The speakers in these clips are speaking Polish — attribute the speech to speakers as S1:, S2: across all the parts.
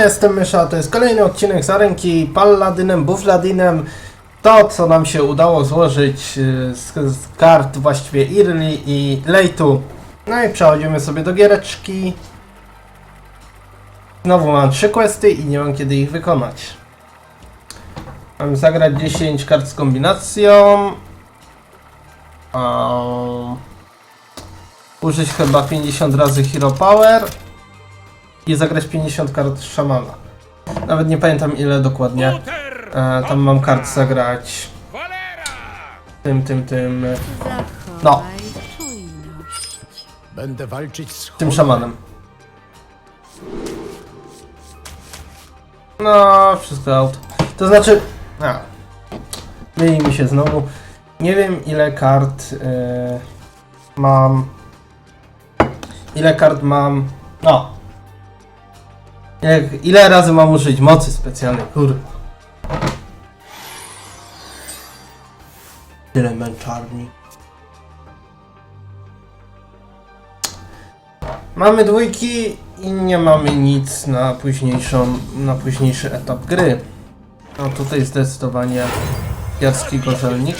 S1: jestem Mysza, to jest kolejny odcinek z Arenki Palladynem, Buffladynem. To, co nam się udało złożyć y, z, z kart właściwie Irli i Lejtu. No i przechodzimy sobie do giereczki. Znowu mam trzy questy i nie mam kiedy ich wykonać. Mam zagrać 10 kart z kombinacją. Um, użyć chyba 50 razy Hero Power i zagrać 50 kart szamana. Nawet nie pamiętam ile dokładnie. E, tam mam kart zagrać tym, tym, tym, No.
S2: Będę walczyć z
S1: tym szamanem. No, wszystko out. To znaczy, a, myli mi się znowu. Nie wiem ile kart e, mam. Ile kart mam. No. Jak, ile razy mam użyć mocy specjalnej, kurwa. Tyle męczarni. Mamy dwójki i nie mamy nic na późniejszą, na późniejszy etap gry. No tutaj zdecydowanie Jarski Gorzelnik.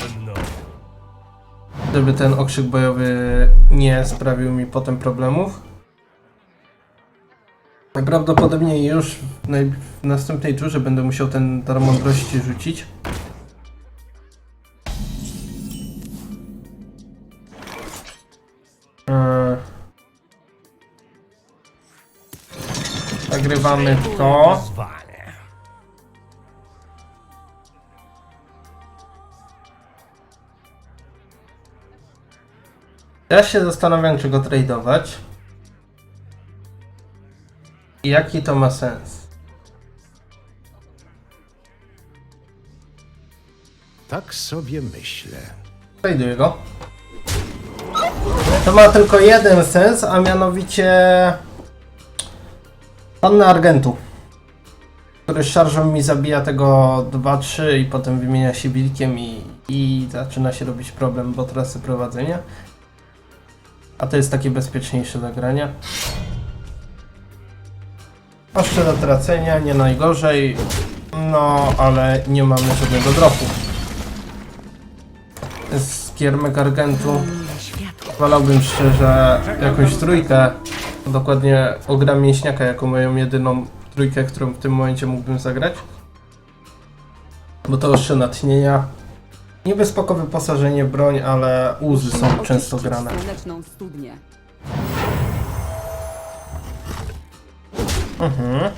S1: Żeby ten okrzyk bojowy nie sprawił mi potem problemów. Prawdopodobnie już w, naj- w następnej turze będę musiał ten dar mądrości rzucić. Eee. Nagrywamy to. Ja się zastanawiam, czy go tradeować. Jaki to ma sens.
S2: Tak sobie myślę.
S1: Traduję go. To ma tylko jeden sens, a mianowicie Panna Argentu, który szarżą mi zabija tego 2-3 i potem wymienia się wilkiem i, i zaczyna się robić problem, bo trasy prowadzenia. A to jest takie bezpieczniejsze zagranie. Oszczę do tracenia, nie najgorzej. No, ale nie mamy żadnego dropu. Z kiermek Argentu. Wolałbym szczerze jakąś trójkę, dokładnie ogra mięśniaka jako moją jedyną trójkę, którą w tym momencie mógłbym zagrać. Bo to ostrze natchnienia. Niby spoko wyposażenie broń, ale łzy są często grane. Mhm.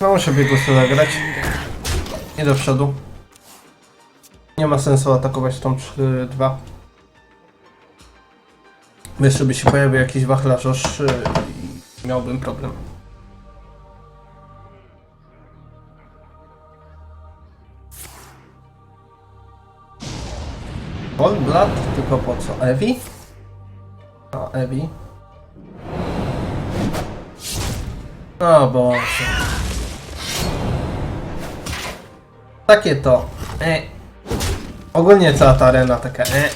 S1: No muszę biegusy zagrać. I do przodu. Nie ma sensu atakować tą 3-2. Bo Jeszcze by się pojawił jakiś wachlarz o 3 i miałbym problem. Cold Blood? Tylko po co? Evi? A, Evi. O Boże. Takie to. E. Ogólnie cała ta arena taka e.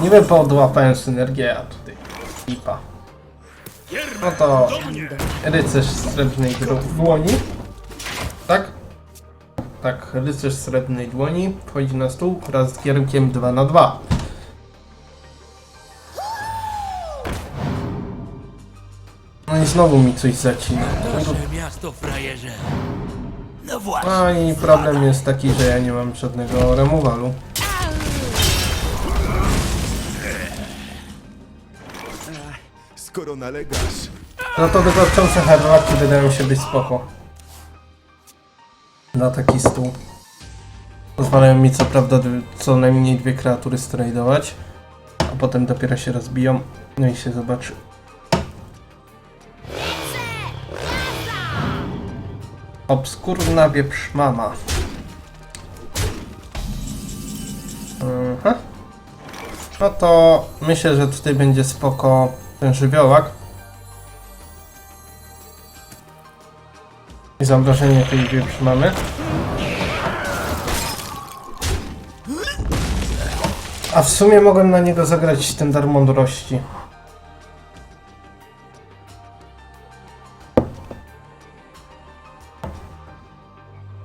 S1: Wiem, podłapałem synergię, a tutaj lipa. No to rycerz srebrnej dłoni. Tak? Tak, rycerz srebrnej dłoni wchodzi na stół wraz z gierkiem 2 na 2 No i znowu mi coś zacina.
S3: Miasto, frajerze. No właśnie.
S1: No i problem jest taki, że ja nie mam żadnego remowalu.
S4: Skoro nalegasz,
S1: No to dotyczące herbatki wydają się być spoko. Na taki stół. Pozwalają mi co prawda co najmniej dwie kreatury stradować, a potem dopiero się rozbiją. No i się zobaczy. Obskurna wieprzmama. Mhm. No to myślę, że tutaj będzie spoko ten żywiołak. Zamrożenie tej wieprzmamy. A w sumie mogłem na niego zagrać ten dar mądrości.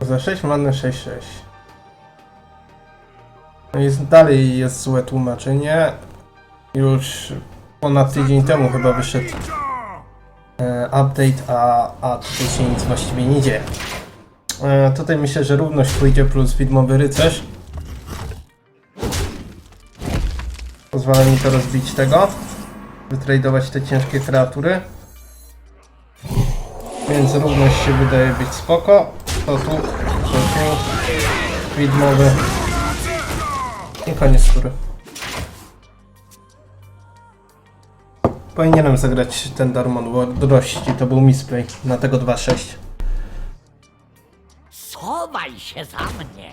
S1: Za 6 mamy 6-6. No i dalej jest złe tłumaczenie. Już ponad tydzień temu chyba wyszedł update, a, a tutaj się nic właściwie nie dzieje. E, tutaj myślę, że równość pójdzie plus widmowy rycerz. Pozwala mi to rozbić tego. Wytradować te ciężkie kreatury. Więc równość się wydaje być spoko. To tu, to tu. Widmowy. I koniec tury. Powinienem zagrać ten Darmon mądrości, to był misplay na tego 2-6.
S4: Schowaj się za mnie!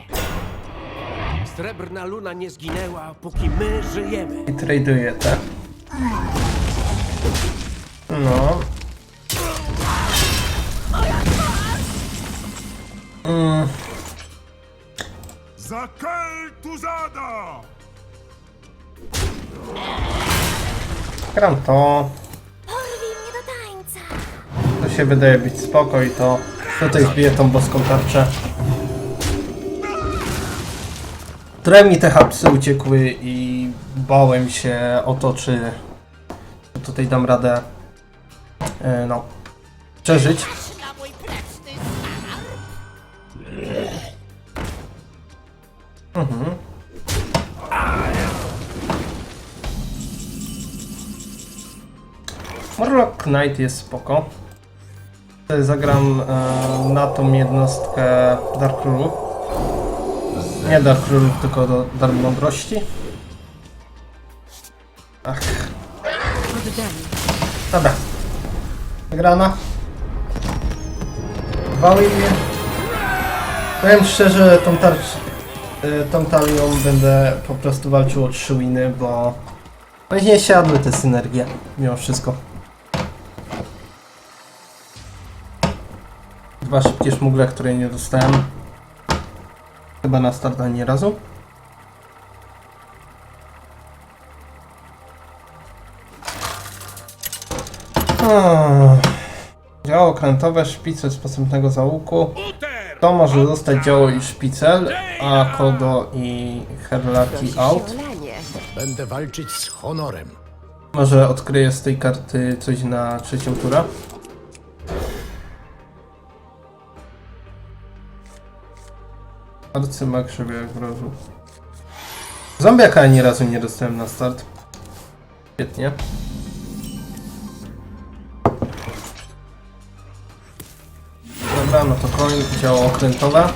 S3: Srebrna luna nie zginęła, póki my żyjemy.
S1: I traduję te. No. Mm,
S5: Za Kel'Thuzada!
S1: Gram to. To się wydaje być spoko i to tutaj wbiję tą boską tarczę. Trochę mi te hapsy uciekły i bałem się o to, czy tutaj dam radę e, no, przeżyć. Mhm. Morlock Knight jest spoko. Zagram e, na tą jednostkę Dark Królów. Nie Dark Królów, tylko do Dark Mądrości. Ach,
S6: Oddali.
S1: dobra. Wygrana. Wały mnie. Powiem szczerze, tą tarczę, y, tą talią będę po prostu walczył o trzy winy, bo no nie siadły te synergie, mimo wszystko. Dwa szybkie szmugle, które nie dostałem. Chyba na start ani razu. Działo okrętowe, szpice z posępnego załuku. To może zostać działo i szpicel, a Kodo i Herlaki out.
S2: Będę walczyć z honorem.
S1: Może odkryję z tej karty coś na trzecią turę. Arcymak jak mrozu. Zombiaka ani razu nie dostałem na start. Świetnie. Dobra, no to koń, działo okrętowe.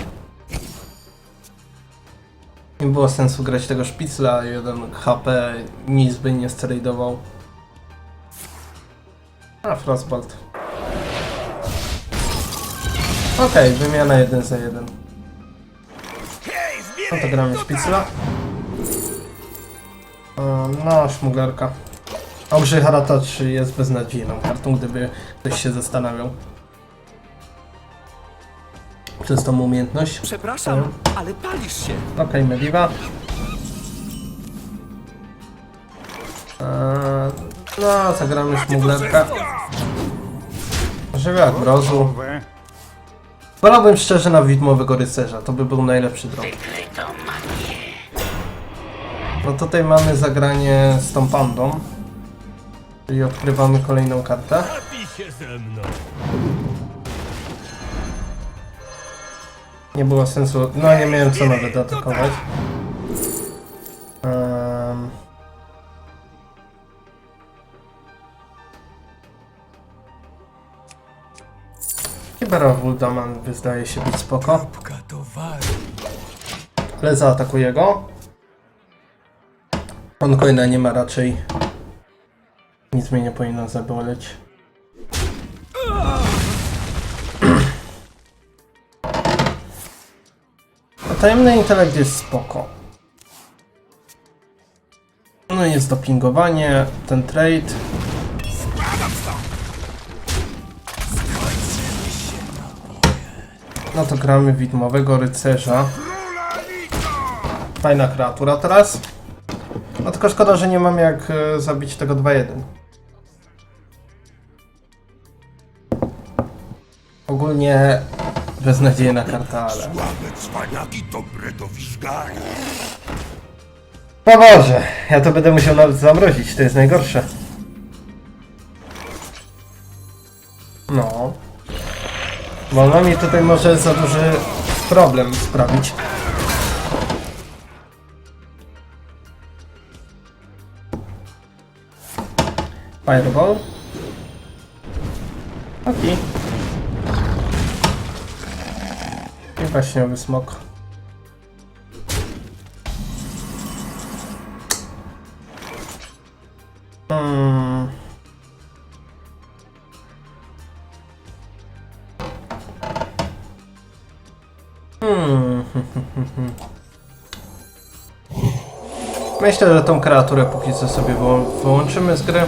S1: Nie było sensu grać tego szpicla, jeden HP nic by nie stradował. A, Frostbolt. Okej, wymiana jeden za jeden. No to gramy szpicla. E, No, szmuglerka. Ogrzy Haratacz jest beznadziejną kartą, gdyby ktoś się zastanawiał. Przez tą umiejętność.
S3: Przepraszam, ale palisz się.
S1: Okej, Mediva. Eee, no, zagramy szmuglerkę. Żywiołak mrozu. Wolałbym szczerze na widmowego rycerza, to by był najlepszy drop. No tutaj mamy zagranie z tą pandą. Czyli odkrywamy kolejną kartę. Nie było sensu, no nie miałem co nawet atakować. Kibera Wuldaman wydaje się być spoko, ale zaatakuję go. On coina nie ma raczej. Nic mnie nie powinno zaboleć. A tajemny intelekt jest spoko. No jest dopingowanie, ten trade. No to gramy widmowego rycerza. Fajna kreatura teraz. No tylko szkoda, że nie mam jak e, zabić tego 2-1. Ogólnie beznadziejna karta, ale...
S5: Słabe cwaniaki dobre do wizgania.
S1: O Boże, ja to będę musiał nawet zamrozić, to jest najgorsze. Ona mi tutaj może za duży problem sprawić. Fireball. Okej. I właśnie smok. Myślę, że tą kreaturę póki co sobie wyłą- wyłączymy z gry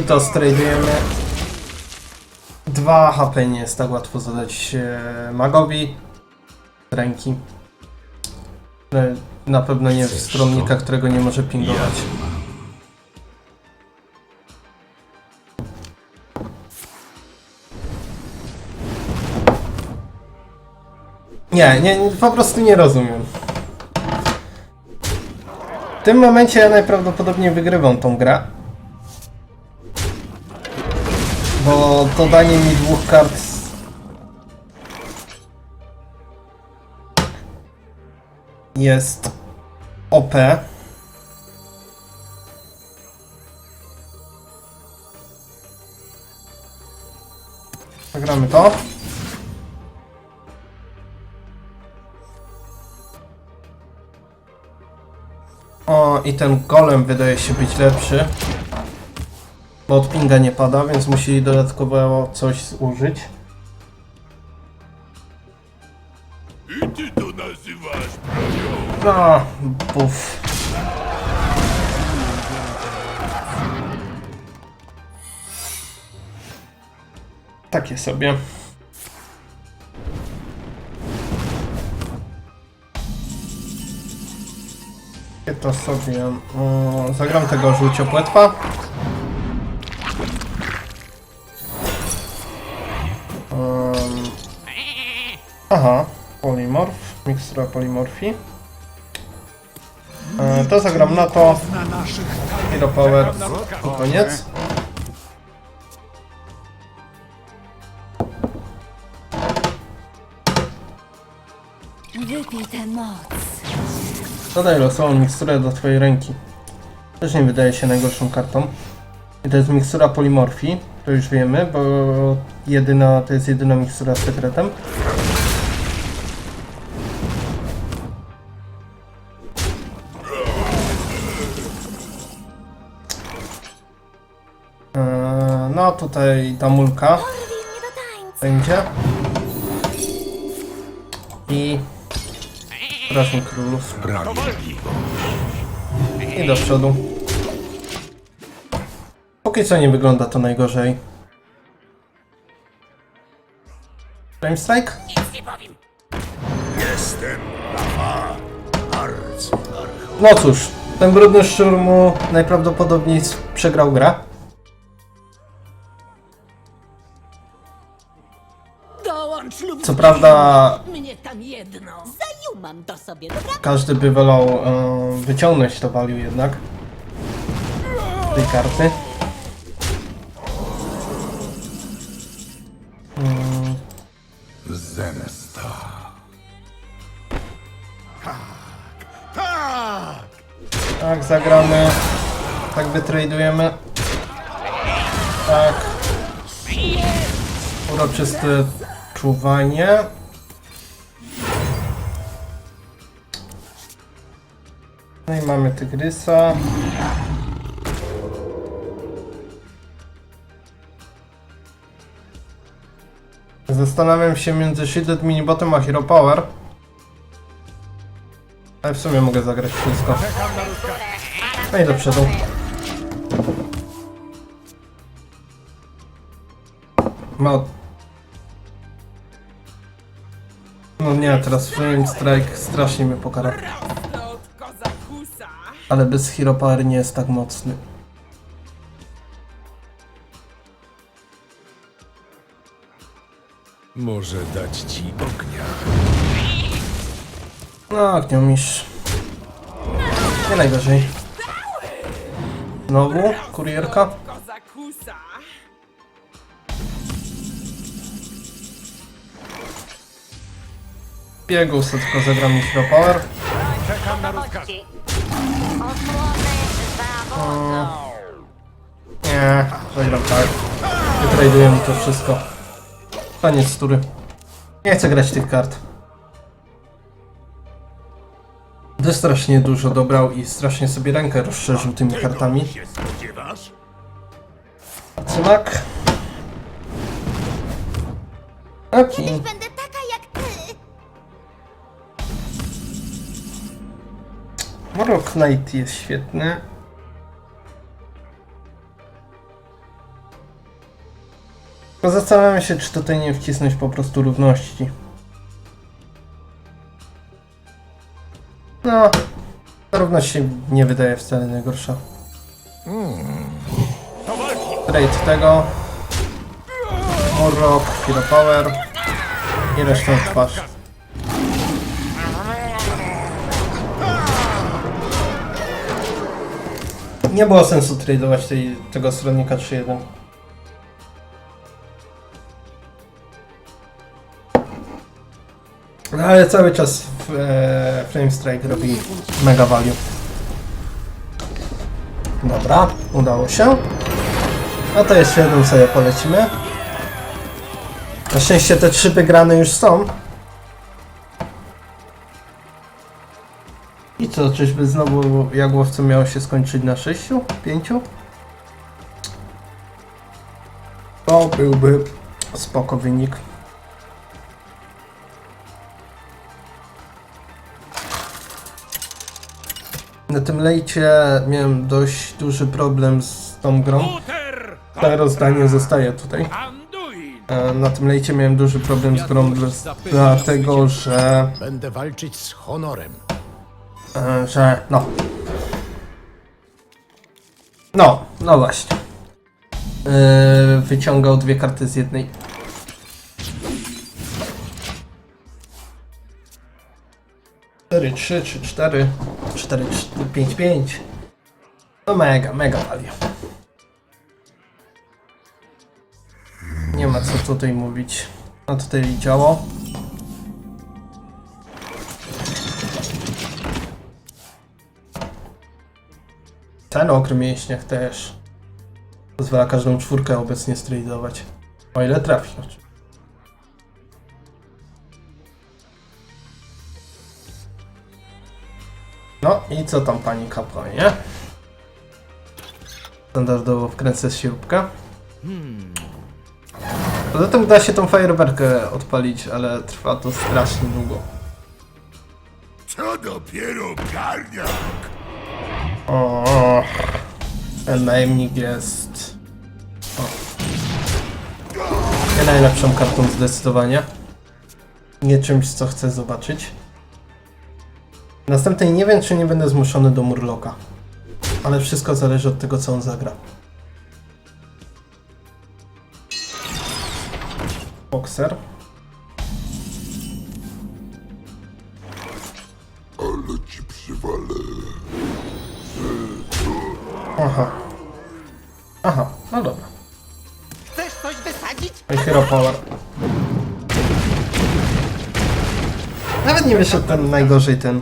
S1: i to stradujemy. 2 HP nie jest tak łatwo zadać e, magowi z ręki. E, Na pewno nie w stronnika, którego nie może pingować. Nie, nie, po prostu nie rozumiem. W tym momencie ja najprawdopodobniej wygrywam tą grę. Bo to danie mi dwóch kart jest OP. Zagramy to. I ten golem wydaje się być lepszy. Bo od pinga nie pada, więc musi dodatkowo coś użyć.
S5: I ty to nazywasz
S1: No, buf. Takie sobie. To sobie... mm, zagram tego żółciopłetwa. Um, aha, polimorf, mikstura polimorfii. E, to zagram na to. Hero Power koniec.
S7: Wypij tę moc.
S1: Dodaj losową miksturę do twojej ręki. Też nie wydaje się najgorszą kartą. I to jest mikstura polimorfii, to już wiemy, bo jedyna, to jest jedyna mikstura z sekretem. Eee, No tutaj ta mulka będzie. I... Proszę królów. I do przodu. Póki co nie wygląda to najgorzej. Flame Strike?
S5: Jestem
S1: No cóż, ten brudny szczur mu najprawdopodobniej przegrał grę. Co prawda
S4: mnie tam jedno.
S7: To sobie, dobra?
S1: każdy by wolał e, wyciągnąć to value jednak. Tej karty.
S2: Zemsta.
S1: Tak, zagramy. Tak wytradujemy. Tak. Uroczyste czuwanie. No i mamy tygrysa. Zastanawiam się między Shielded Minibotem a Hero Power. Ale w sumie mogę zagrać wszystko. No i do przodu. No. No nie, teraz Flame Strike strasznie mnie pokara. Ale bez Power nie jest tak mocny.
S2: Może dać ci ognia.
S1: No, Ogniomistrz. Nie najgorzej. Znowu kurierka. Biegu tylko zebrał mi Hero Power.
S2: Czekam na rozkaz.
S1: Nie, zagram tak. Wytraduję mi to wszystko. Koniec tury. Nie chcę grać tych kart. To strasznie dużo dobrał i strasznie sobie rękę rozszerzył tymi kartami. Cymak. Taki.
S7: Będę
S1: Rock Knight jest świetny. Tylko Zastanawiam się, czy tutaj nie wcisnąć po prostu równości. No, ta równość się nie wydaje wcale najgorsza. Trade tego. Murrock, Hero Power i resztę twarz. Nie było sensu tradeować tej, tego stronnika 3.1. No ale cały czas e, Flame Strike robi mega value. Dobra, udało się. A to jeszcze jedną sobie polecimy. Na szczęście te trzy wygrane już są. Co, czyżby znowu jagłowce miało się skończyć na 6? 5? To byłby spoko wynik. Na tym lejcie miałem dość duży problem z tą grą. To rozdanie zostaje tutaj. E, Na tym lejcie miałem duży problem z grą, dla- dlatego że
S2: Będę walczyć z honorem.
S1: E, że no. No, no właśnie. E, wyciągał dwie karty z jednej. Cztery, trzy, trzy, cztery, cztery, cztery, pięć, pięć. No mega, mega value. Nie ma co tutaj mówić. No tutaj działo. Ten okry mięśniach też. Pozwala każdą czwórkę obecnie stradować. O ile trafi. oczywiście. No i co tam pani kapłanie? Standardowo wkręcę śrubkę. Poza tym da się tą fajerwerkę odpalić, ale trwa to strasznie długo.
S5: Co dopiero garniak?
S1: O, ten najemnik jest. O. Nie najlepszą kartą zdecydowanie. Nie czymś, co chcę zobaczyć. Następnej nie wiem, czy nie będę zmuszony do Murloka. Ale wszystko zależy od tego, co on zagra. Boxer.
S5: Ale ci przywalę.
S1: Aha. Aha, no dobra.
S4: Chcesz coś wysadzić?
S1: I Hero Power. Nawet nie wyszedł ten najgorzej ten,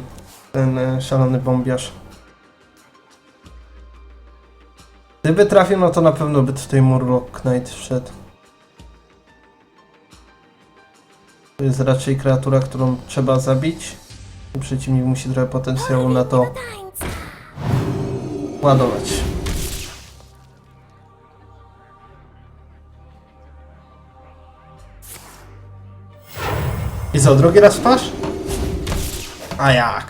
S1: ten e, szalony bombiarz. Gdyby trafił, no to na pewno by tutaj Murloc Knight wszedł. To jest raczej kreatura, którą trzeba zabić. Przeciwnik musi trochę potencjału na to ładować. co, drugi raz w twarz? A jak?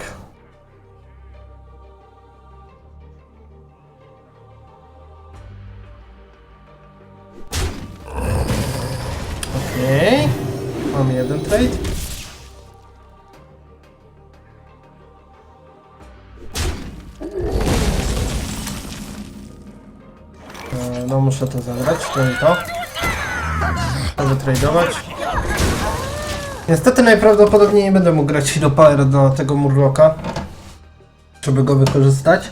S1: Okej. Okay. Mam jeden trade. E, no muszę to zabrać, to i to. Żeby tradować. Niestety najprawdopodobniej nie będę mógł grać Hero Power do tego Murloka. Żeby go wykorzystać.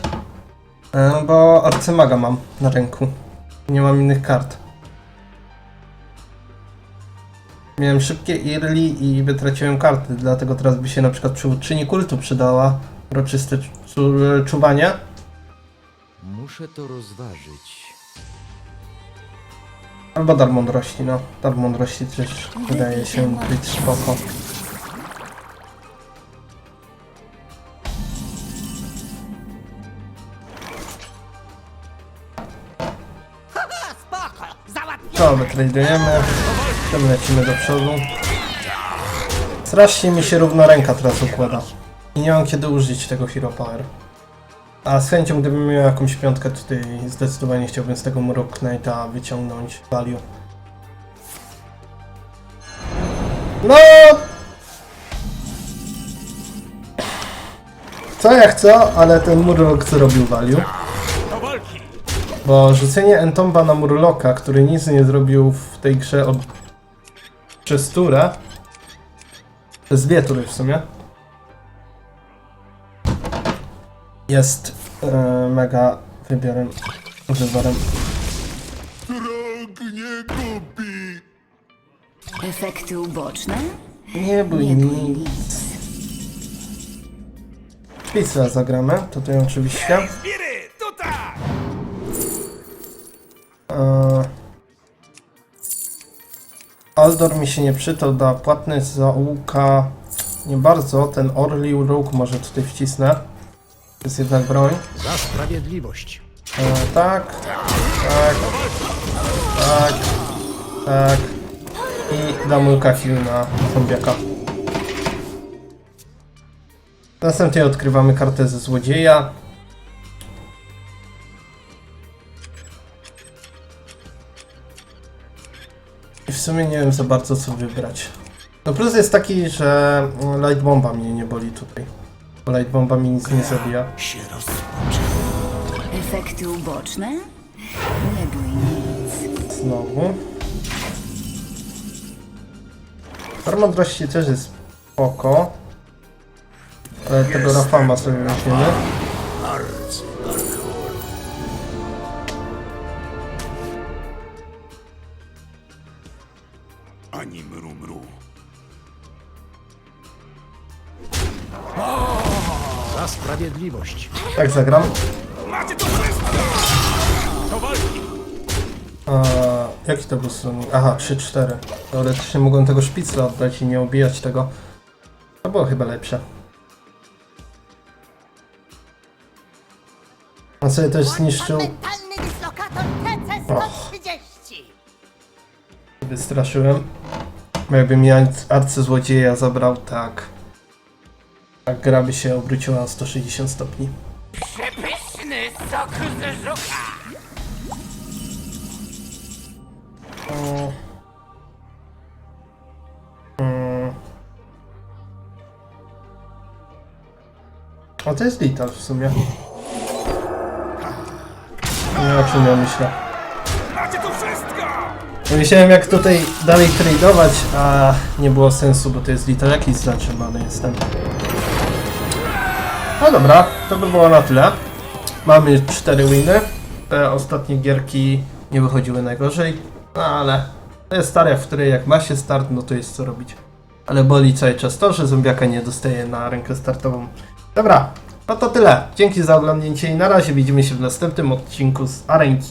S1: Bo Arcymaga mam na ręku. Nie mam innych kart. Miałem szybkie early i wytraciłem karty, dlatego teraz by się na przykład przywódczyni kultu przydała. Uroczyste czu czuwanie.
S3: Muszę to rozważyć.
S1: Albo dar mądrości, no. Dar mądrości też wydaje się być spoko. To wytradujemy. Potem lecimy do przodu. Strasznie mi się równo ręka teraz układa. I nie mam kiedy użyć tego Hero Power. A z chęcią, gdybym miał jakąś piątkę tutaj, zdecydowanie chciałbym z tego Murok Knighta wyciągnąć value. No! Co ja chcę, ale ten Murloc zrobił value. Bo rzucenie Entomba na Murloka, który nic nie zrobił w tej grze od... przez turę. Jest dwie tury w sumie. Jest e, mega wybiorem, wyborem.
S5: Nie kupi.
S6: Efekty uboczne?
S1: Nie bój
S6: Nie bój
S1: nic.
S6: nic.
S1: Pizza zagramy, tutaj oczywiście.
S5: Tutaj!
S1: E, Aldor mi się nie przydał, da płatność za łuka nie bardzo, ten Orli Róg może tutaj wcisnę. To jest jednak broń.
S2: Za sprawiedliwość.
S1: E, tak, tak, tak, tak. I dam łuka heal na zombiaka. Następnie odkrywamy kartę ze złodzieja. I w sumie nie wiem za bardzo co wybrać. No plus jest taki, że light bomba mnie nie boli tutaj. Light bomba mi nic nie zabija.
S6: Efekty uboczne? Nie bój nic.
S1: Znowu. Dar mądrości też jest spoko. Ale tego Rafama sobie weźmiemy.
S5: Ani mru mru.
S2: Sprawiedliwość.
S1: Tak zagram.
S5: Macie to wszystko! To walki!
S1: A, jaki to był stronik? Aha, 3-4. Teoretycznie mogłem tego szpicla oddać i nie obijać tego. To było chyba lepsze. On sobie też zniszczył.
S7: Mentalny dyslokator TC-130.
S1: Wystraszyłem. Bo Jakby mi arcy- arcyzłodzieja zabrał, tak. Tak gra by się obróciła na 160 stopni.
S4: Przepyszny sok z żuka.
S1: O. Mm. O, to jest Lital w sumie. Nie o czym ja myślę.
S5: Macie wszystko!
S1: Myślałem jak tutaj dalej tradeować, a nie było sensu, bo to jest Lital jakiś zatrzymany jestem. No dobra, to by było na tyle. Mamy 4 winy. Te ostatnie gierki nie wychodziły najgorzej, no ale to jest stara, w której jak ma się start, no to jest co robić. Ale boli cały czas to, że zombiaka nie dostaje na rękę startową. Dobra, no to tyle. Dzięki za oglądnięcie i na razie widzimy się w następnym odcinku z Arenki.